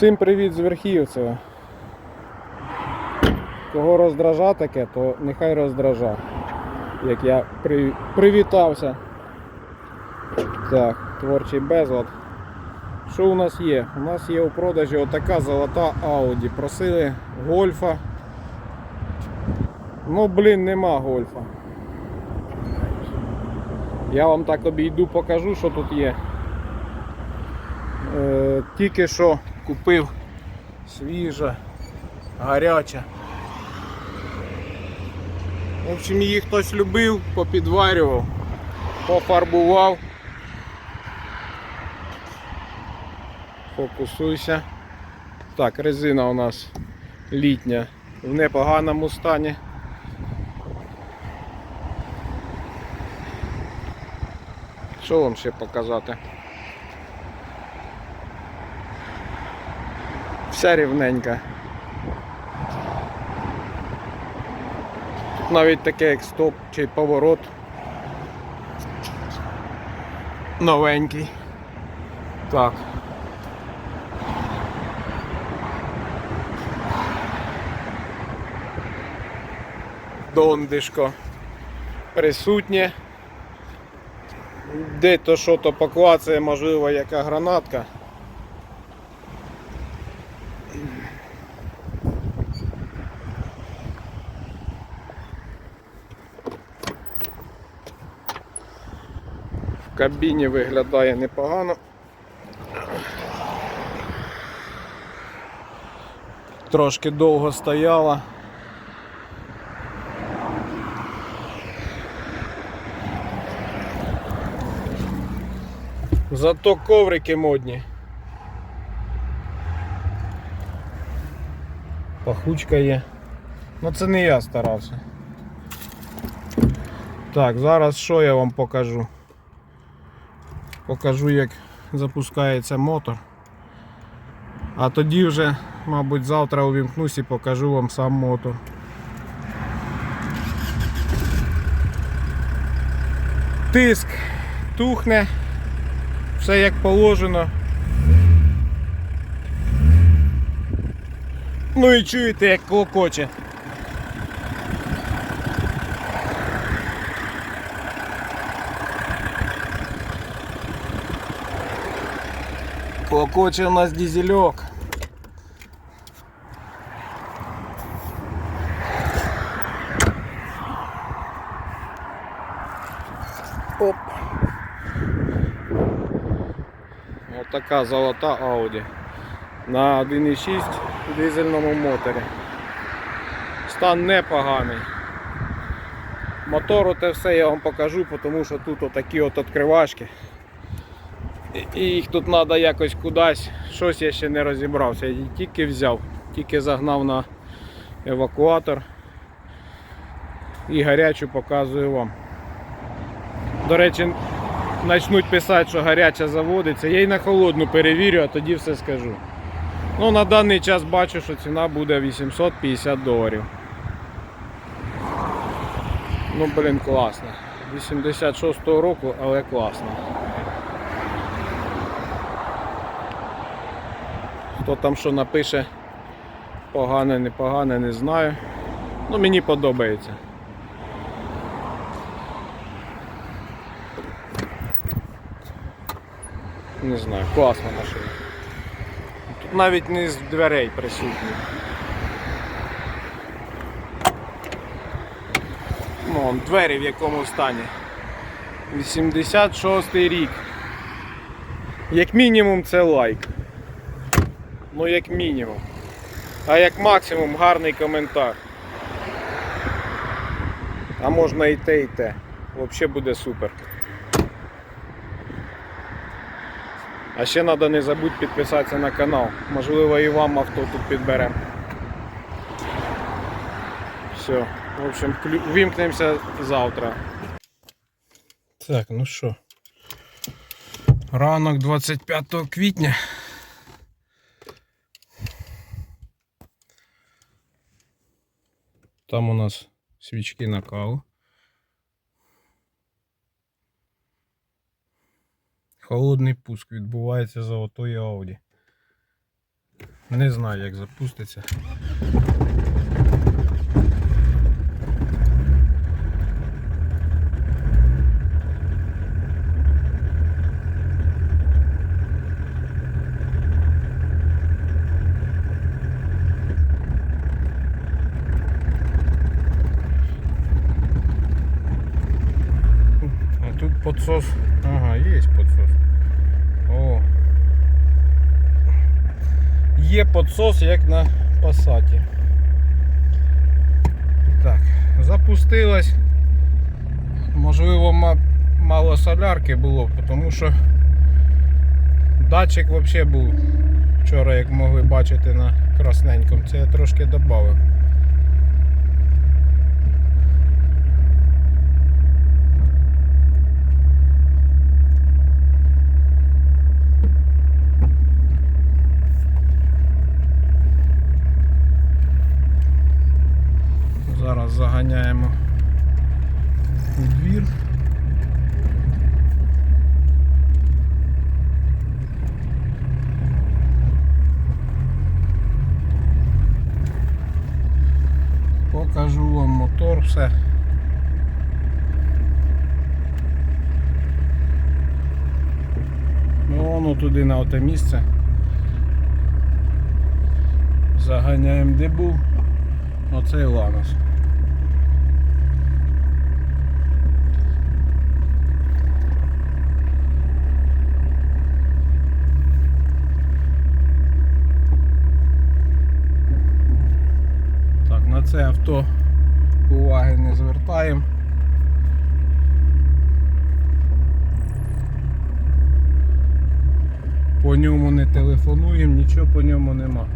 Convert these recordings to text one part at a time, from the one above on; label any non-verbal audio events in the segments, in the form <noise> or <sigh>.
Всім привіт з Верхівцева. Кого роздража таке, то нехай роздража. Як я при... привітався. Так, творчий безлад. Що у нас є? У нас є у продажі отака золота Audi. Просили гольфа. Ну, блін, нема гольфа. Я вам так обійду, покажу, що тут є. Е, тільки що купив свіжа, гаряча. В общем, її хтось любив, попідварював, пофарбував. Фокусуйся. Так, резина у нас літня в непоганому стані. Що вам ще показати? Вся рівненька. Навіть таке як стоп чи поворот. Новенький. Так. Дондишко присутнє. Де то що то поклацає, можливо, яка гранатка. Кабіні виглядає непогано. Трошки довго стояла. Зато коврики модні. Пахучка є. Ну це не я старався. Так, зараз що я вам покажу? Покажу як запускається мотор. А тоді вже, мабуть, завтра увімкнусь і покажу вам сам мотор. Тиск тухне, все як положено. Ну і чуєте, як клокоче. Клокоче у нас дизельок. Оп. Ось така золота Audi на 1.6 дизельному моторі. Стан непоганий. Мотору те все я вам покажу, тому що тут отакі от відкривашки. І- їх тут треба якось кудись. Щось я ще не розібрався. Я тільки взяв, тільки загнав на евакуатор і гарячу показую вам. До речі, почнуть писати, що гаряча заводиться. Я й на холодну перевірю, а тоді все скажу. Ну, на даний час бачу, що ціна буде 850 доларів. Ну, блін, класно. 86-го року, але класно. Хто там що напише, погане, непогане, не знаю. Ну, мені подобається. Не знаю, класна машина. Тут навіть не з дверей присутні. Ну, двері в якому стані. 86 рік. Як мінімум це лайк. Ну як мінімум. А як максимум гарний коментар. А можна і те, і те. Взагалі буде супер. А ще треба не забудь підписатися на канал. Можливо і вам авто тут підберемо. Все. В общем, вклю- завтра. Так, ну що. Ранок 25 квітня. Там у нас свічки накал. Холодний пуск відбувається золотої Ауді. Не знаю як запуститься. А тут подсос. Ага, есть подсос. О. Є подсос, як на пасаті. Так, запустилась. Можливо, мало солярки було, тому що датчик взагалі був вчора, як могли бачити на красненькому. Це я трошки додав. Заганяємо у двір. Покажу вам мотор, все. Ну, воно туди на оте місце. Заганяємо де був. Оцей ланос. Так, на це авто уваги не звертаємо. По ньому не телефонуємо, нічого по ньому нема.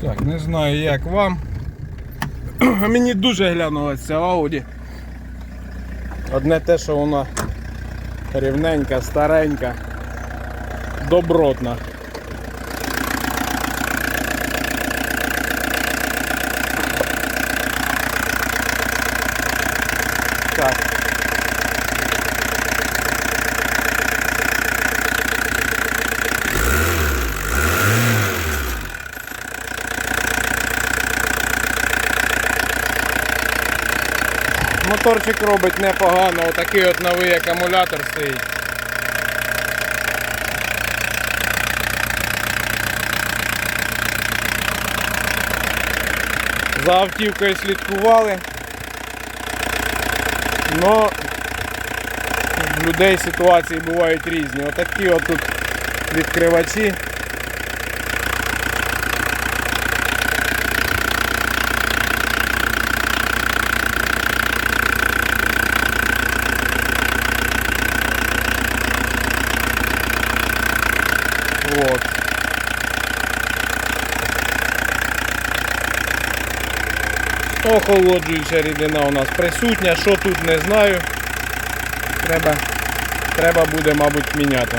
Так, не знаю як вам. <clears throat> Мені дуже глянулася Ауді. Одне те, що вона рівненька, старенька, добротна. Так. Моторчик робить непогано, отакий от новий акумулятор стоїть. За автівкою слідкували. В людей ситуації бувають різні. Отакі от тут відкривачі. Охолоджуюча рідина у нас присутня, що тут не знаю. Треба, треба буде, мабуть, міняти.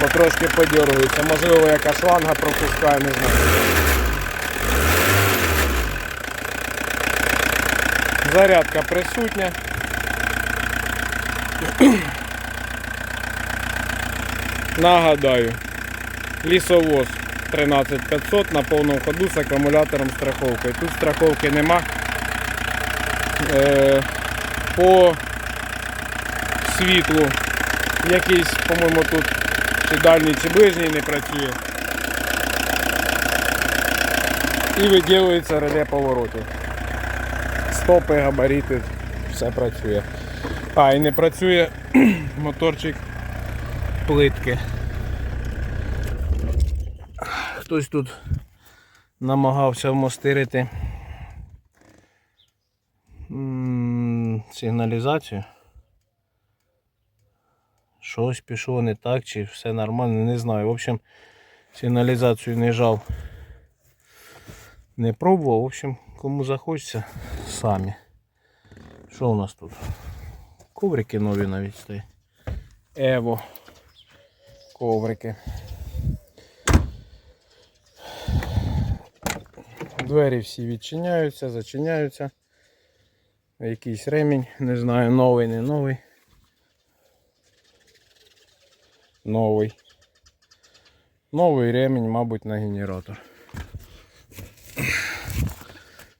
Бо трошки подергується. Можливо, яка шланга пропускає, не знаю. Зарядка присутня. Нагадаю, лісовоз 13500 на повному ходу з акумулятором страховки. Тут страховки нема. Е, по світлу якийсь, по-моєму, тут чи дальній, чи ближній не працює. І виділюється реле поворотів. Стопи, габарити, все працює. А, і не працює <clears throat> моторчик плитки. Хтось тут намагався вмостирити сигналізацію. Щось пішло не так, чи все нормально, не знаю. В общем, Сигналізацію не жав. Не пробував. В общем, кому захочеться, самі. Що у нас тут? Коврики нові навіть стоять. Ево. Коврики. Двері всі відчиняються, зачиняються. Якийсь ремінь, не знаю, новий, не новий. Новий. Новий ремінь, мабуть, на генератор.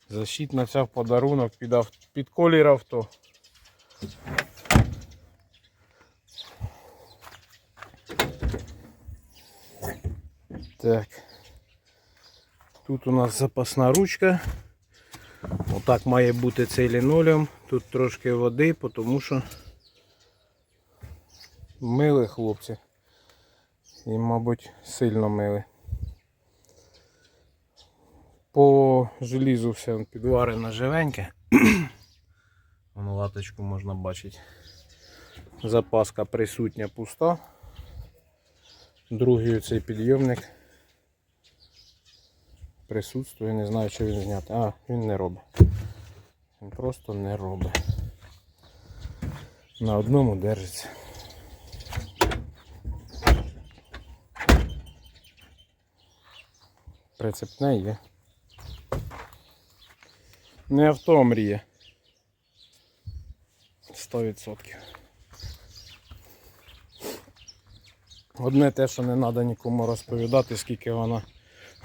Защитна ця в подарунок під, ав- під колір авто. Так. Тут у нас запасна ручка. Отак має бути цей лінолеум. Тут трошки води, тому що мили хлопці. І, мабуть, сильно мили. По желізу все підварено живеньке. <clears throat> Воно латочку можна бачити. Запаска присутня пуста. Другий цей підйомник присутствує, не знаю, чи він зняти. А, він не робить. Він просто не робить. На одному держиться. Прицепне є. Не авто мріє. 100%. Одне те, що не треба нікому розповідати, скільки вона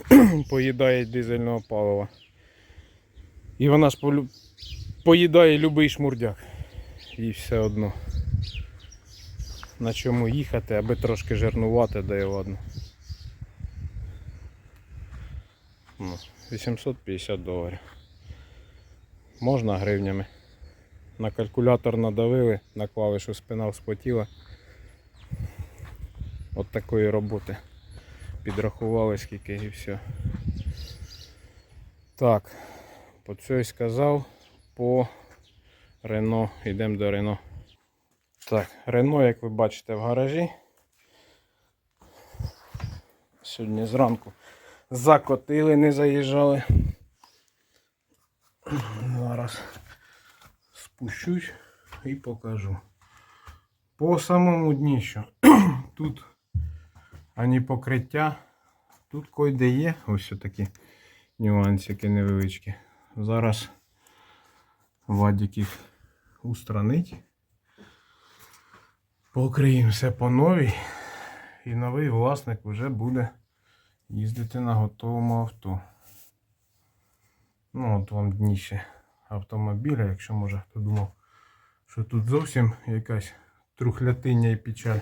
<clears throat> поїдає дизельного палива. І вона ж поїдає любий шмурдяк. І все одно. На чому їхати, аби трошки жирнувати, да і ладно. Ну, 850 доларів. Можна гривнями. На калькулятор надавили, на клавішу спина вспотіла. От такої роботи. Підрахували скільки і все. Так, по цьому сказав, по Рено, йдемо до Рено. Так, Рено, як ви бачите, в гаражі. Сьогодні зранку закотили, не заїжджали. Зараз спущусь і покажу. По самому дніщу. <clears throat> Тут ані покриття. Тут койде є. Ось такі нюансики невеличкі. Зараз Вадик їх устранить. Покриємо все по новій. І новий власник вже буде їздити на готовому авто. Ну, от вам дніще автомобіля, якщо може хто думав, що тут зовсім якась трухлятиня і печаль,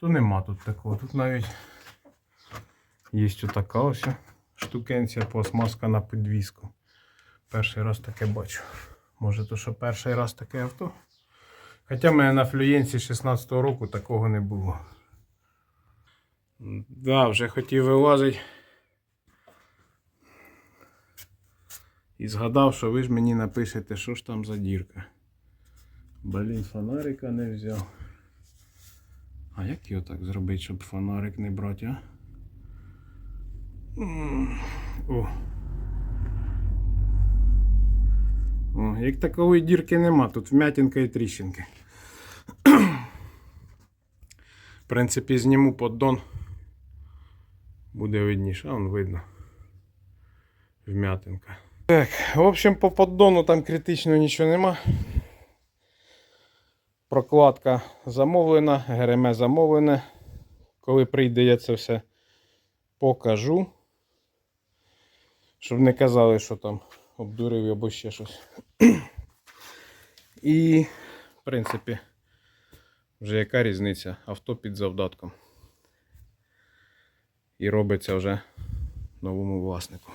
то нема тут такого. Тут навіть є така ось штукенція пластмаска на підвіску. Перший раз таке бачу. Може то, що перший раз таке авто. Хоча в мене на флюєнсі 16-го року такого не було. Да, вже хотів вилазити. І згадав, що ви ж мені напишете, що ж там за дірка. Блін, фонарика не взяв. А як його так зробити, щоб фонарик не брати, а? О. О, як такової дірки нема, тут вмятинка і тріщинки. В принципі, зніму поддон. Буде видніше, а он видно. Вмятинка. Так, в общем, по поддону там критично нічого нема. Прокладка замовлена, ГРМ замовлене. Коли прийде, я це все покажу. Щоб не казали, що там обдурив або ще щось. І, в принципі, вже яка різниця? Авто під завдатком. І робиться вже новому власнику.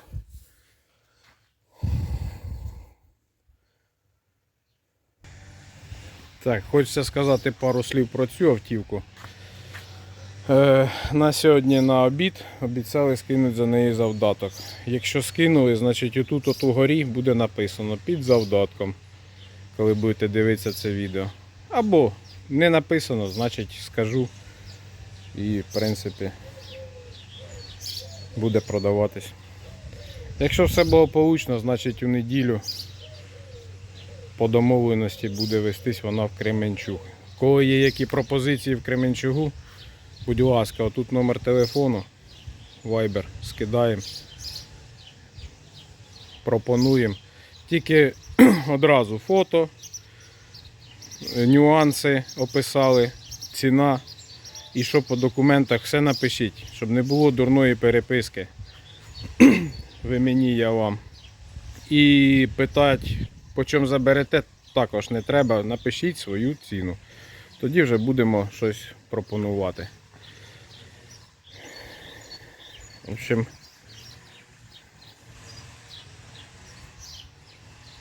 Так, хочеться сказати пару слів про цю автівку. Е, на сьогодні на обід обіцяли скинути за неї завдаток. Якщо скинули, значить отут от угорі буде написано під завдатком, коли будете дивитися це відео. Або не написано, значить скажу. І в принципі буде продаватись. Якщо все благополучно, значить у неділю по домовленості буде вестись вона в Кременчуг. Кого є які пропозиції в Кременчугу, будь ласка, отут номер телефону, Viber, скидаємо, пропонуємо. Тільки <clears throat> одразу фото, нюанси описали, ціна і що по документах, все напишіть, щоб не було дурної переписки. <clears throat> Ви мені, я вам. І питати, по чому заберете, також не треба. Напишіть свою ціну. Тоді вже будемо щось пропонувати. В общем,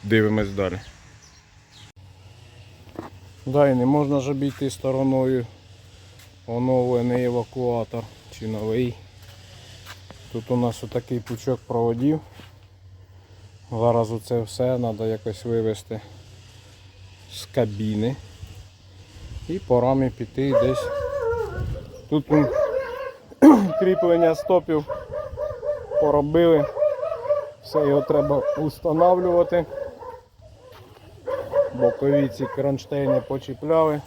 дивимось далі. Да, і не можна ж обійти стороною оновлений евакуатор чи новий. Тут у нас отакий пучок проводів. Зараз оце все треба якось вивезти з кабіни. І по рамі піти десь. Тут <clears throat> кріплення стопів поробили. Все його треба устанавлювати. Бокові ці кронштейни почіпляли.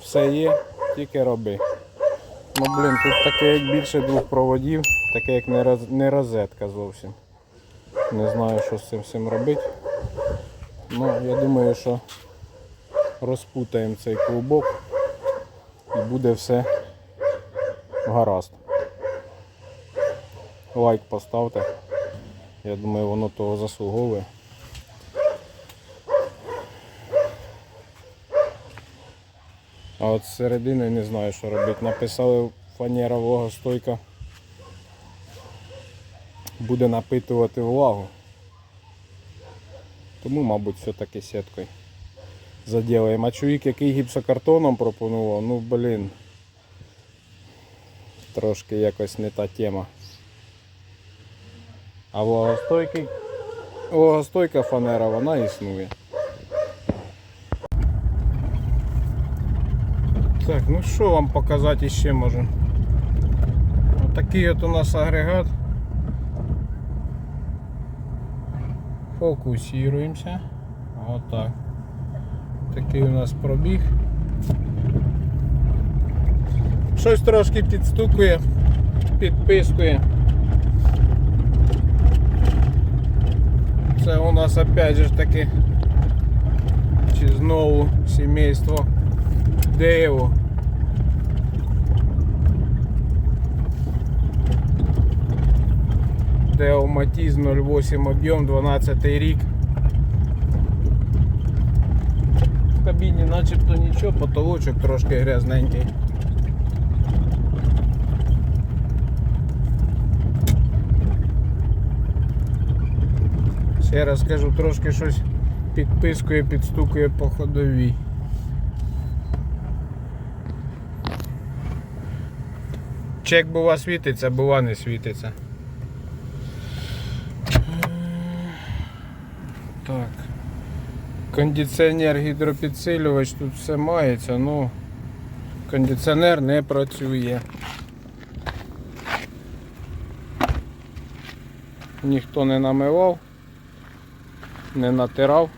Все є, тільки роби. Ну блін, тут таке як більше двох проводів, таке як не, роз, не розетка зовсім. Не знаю, що з цим всім робити. Ну, я думаю, що розпутаємо цей клубок і буде все гаразд. Лайк поставте. Я думаю, воно того заслуговує. А от з середини не знаю, що робити. Написали фанера влагостойка. Буде напитувати влагу. Тому, мабуть, все-таки сіткою заділаємо. А чоловік, який гіпсокартоном пропонував, ну блін. Трошки якось не та тема. А влагостойкий, влагостойка фанера, вона існує. Так, ну що вам показати ще можу? Отакий от у нас агрегат. Фокусуємося. Отак. Такий у нас пробіг. Щось трошки підстукує, підпискує. Це у нас опять же таки чи знову сімейство Деєво. Део Матіз 08 об'єм 12 рік. В кабіні начебто нічого, потолочок трошки грязненький. Ще раз кажу, трошки щось підпискує, підстукує по ходовій. Чек бува світиться, бува не світиться. Так. Кондиціонер, гідропідсилювач, тут все мається, ну кондиціонер не працює. Ніхто не намивав, не натирав.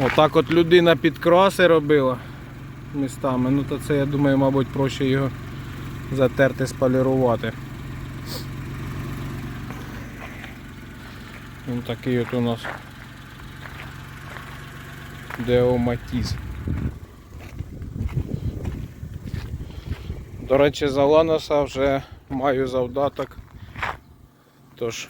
Отак от людина підкраси робила містами. Ну то це я думаю, мабуть, проще його затерти, сполірувати. Ось такий от у нас Деоматіз. До речі, за Ланоса вже маю завдаток. Тож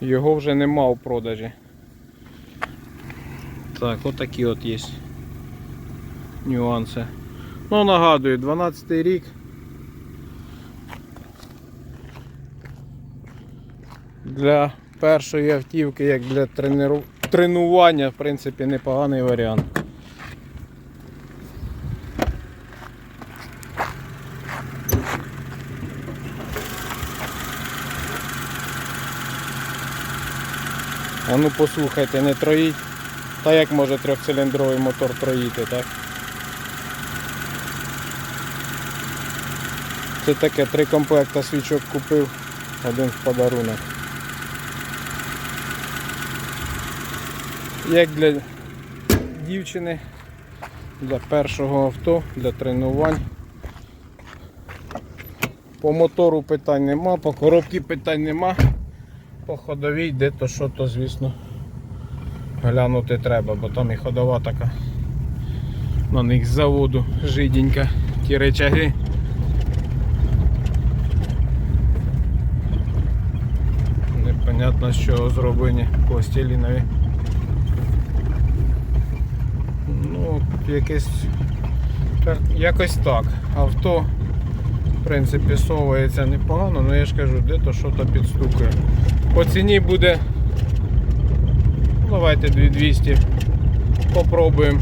його вже нема у продажі. Так, отакі от є нюанси. Ну, нагадую, 12 рік. Для першої автівки, як для тренеру... тренування, в принципі, непоганий варіант. А ну послухайте, не троїть. Та як може трьохциліндровий мотор троїти, так? Це таке, три комплекта свічок купив, один в подарунок. Як для дівчини, для першого авто, для тренувань. По мотору питань нема, по коробці питань нема. По ходовій де то що, то звісно глянути треба, бо там і ходова така. На них з заводу жиденька, ті речаги. Непонятно чого зроблені пластилінові. Ну, якесь якось так. Авто в принципі совується непогано, але я ж кажу, де то що то підстукує. По ціні буде. ну, Давайте 2200. Попробуємо.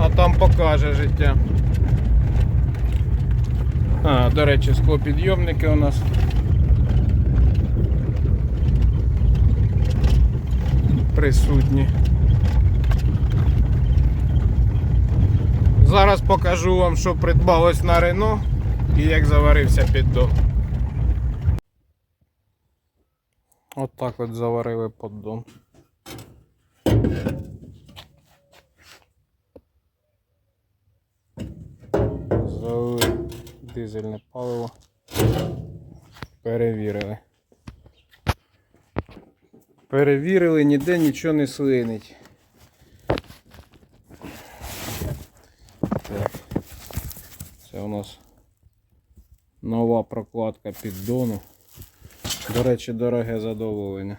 А там покаже життя. А, до речі, склопідйомники у нас. Присутні. Зараз покажу вам, що придбалось на Рено і як заварився піддон. От так от заварили поддон. Залили дизельне паливо. Перевірили. Перевірили, ніде нічого не слинить. Так. Це у нас нова прокладка піддону. До речі, дороге задоволення.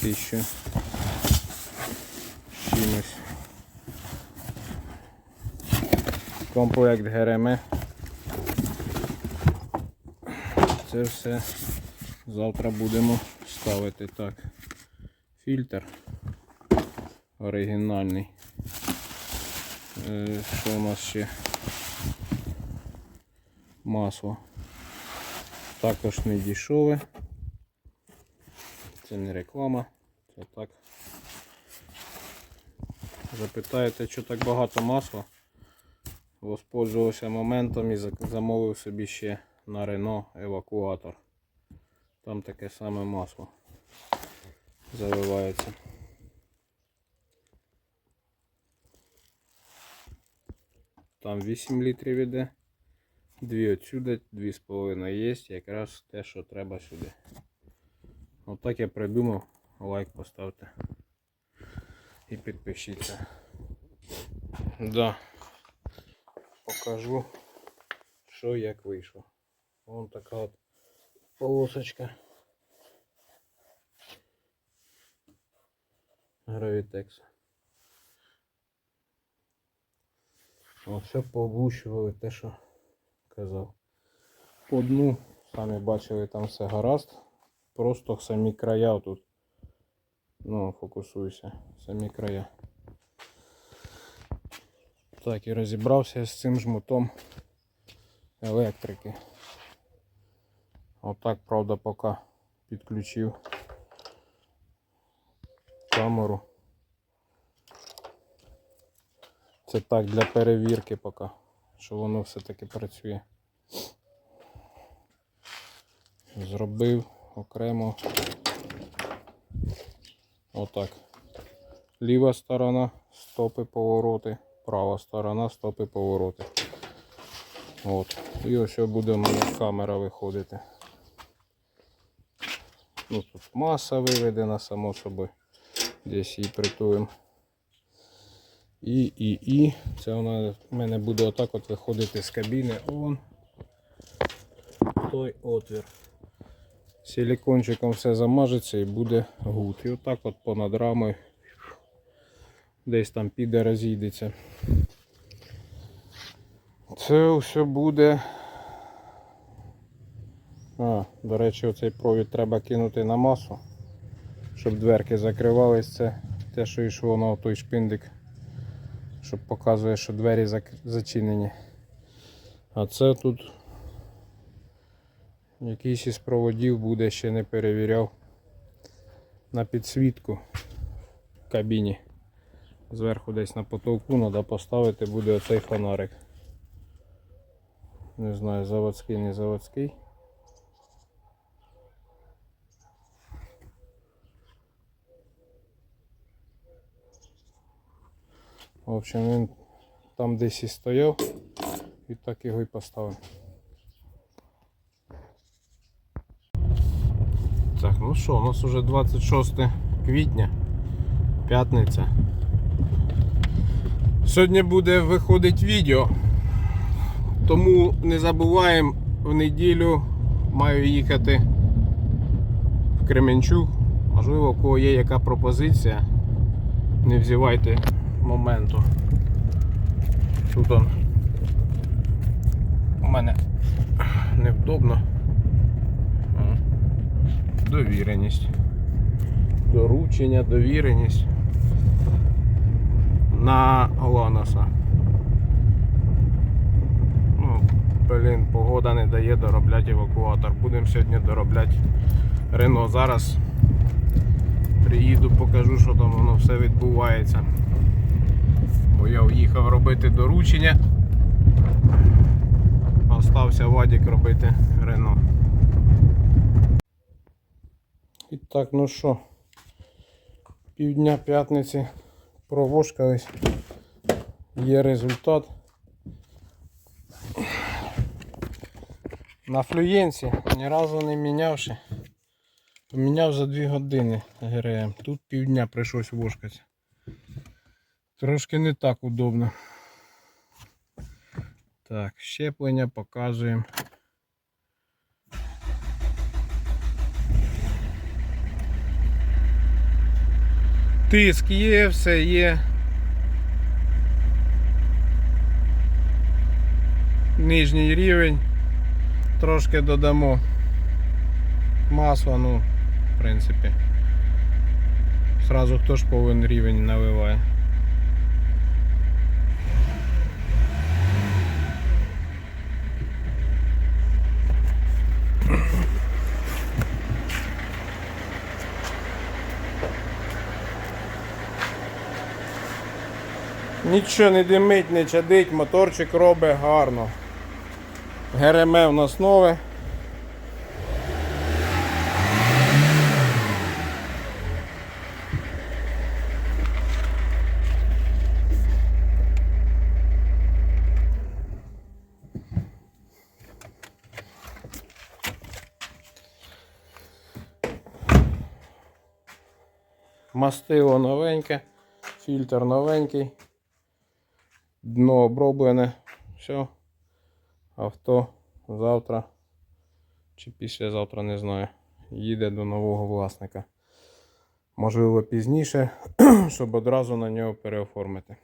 Тисячу чимось. Комплект ГРМ. Це все завтра будемо ставити так. Фільтр оригінальний. Е, Що у нас ще? Масло. Також не дешеве. Це не реклама, це так. Запитаєте, що так багато масла? Воспользувався моментом і замовив собі ще на Рено евакуатор. Там таке саме масло заливається. Там 8 літрів іде. Дві отсюди, дві з половиною є, якраз те, що треба сюди. Отак я придумав. Лайк поставте. І підпишіться. Да. Покажу, що як вийшло. Вон така от полосочка. Гравітекс. О, все пооблущували те, що казав. По дну, самі бачили, там все гаразд. Просто самі края тут. Ну, фокусуйся, самі края. Так, і розібрався з цим жмутом електрики. Отак, правда, поки підключив камеру. Це так для перевірки поки, що воно все-таки працює. Зробив окремо. Отак. Ліва сторона, стопи повороти, права сторона, стопи повороти. От. І ось буде в мене камера виходити. Ну, тут маса виведена, само собою. Десь її притулим. І, і, і. Це вона в мене буде отак от виходити з кабіни. Он. Той отвір. Силикончиком все замажеться і буде гуд. І отак от понад рамою десь там піде розійдеться. Це все буде. А, до речі, оцей провід треба кинути на масу, щоб дверки закривались. Це те, що йшло на той шпиндик, щоб показує, що двері зачинені. А це тут Якийсь із проводів буде ще не перевіряв на підсвітку в кабіні. Зверху десь на потолку треба поставити буде оцей фонарик. Не знаю, заводський, не заводський. Общем, він там десь і стояв, і так його і поставив. Так, ну що, у нас уже 26 квітня, п'ятниця. Сьогодні буде виходить відео. Тому не забуваємо в неділю маю їхати в Кременчук. Можливо, у кого є яка пропозиція. Не взівайте моменту. Тут он у мене невдобно. Довіреність. Доручення, довіреність на Ланоса. Ну, блін, погода не дає доробляти евакуатор. Будемо сьогодні доробляти Рено. Зараз приїду, покажу, що там воно все відбувається. Бо я уїхав робити доручення. Остався Вадік робити Рено. І так, ну що, півдня п'ятниці провошкались. Є результат. На флюєнсі ні разу не мінявши. Поміняв за 2 години ГРМ. Тут півдня прийшлось вошкати. Трошки не так удобно. Так, щеплення показуємо. Тиск є, все є. Нижній рівень. Трошки додамо масла, ну, в принципі. Сразу хто ж повинен рівень наливає. Нічого не димить, не чадить, моторчик робить гарно. ГРМ у нас нове. Мастило новеньке, фільтр новенький, дно оброблене, все. Авто завтра чи післязавтра, не знаю, їде до нового власника. Можливо, пізніше, <clears throat> щоб одразу на нього переоформити.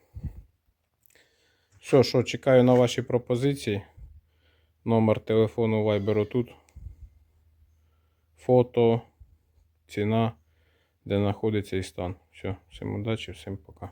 Що, що, чекаю на ваші пропозиції. Номер телефону Viber тут. Фото, ціна, де знаходиться і стан. Все, всім удачі, всім пока.